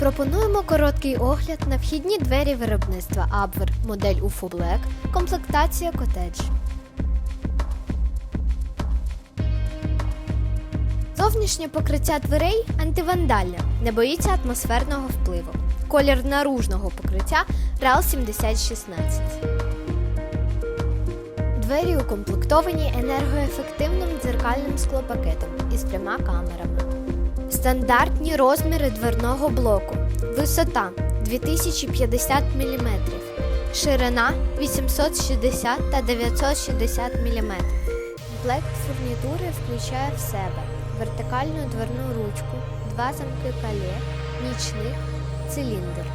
Пропонуємо короткий огляд на вхідні двері виробництва Абвер, модель UFO Black, комплектація Cottage. Зовнішнє покриття дверей антивандальне, не боїться атмосферного впливу. Колір наружного покриття RAL 7016. Двері укомплектовані енергоефективним дзеркальним склопакетом із трьома камерами. Стандартні розміри дверного блоку. Висота 2050 мм. Ширина 860 та 960 мм. Комплект фурнітури включає в себе вертикальну дверну ручку, два замки калє, нічник, циліндр.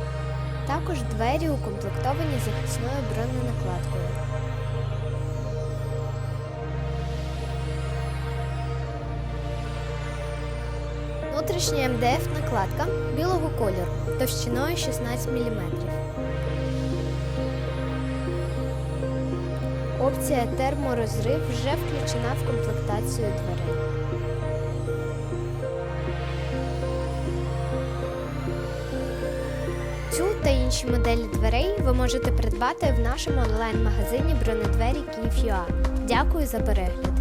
Також двері укомплектовані захисною броненакладкою. Внутрішня МДФ накладка білого кольору товщиною 16 мм. Опція терморозрив вже включена в комплектацію дверей. Цю та інші моделі дверей ви можете придбати в нашому онлайн-магазині бронедвері Київ.ua. Дякую за перегляд!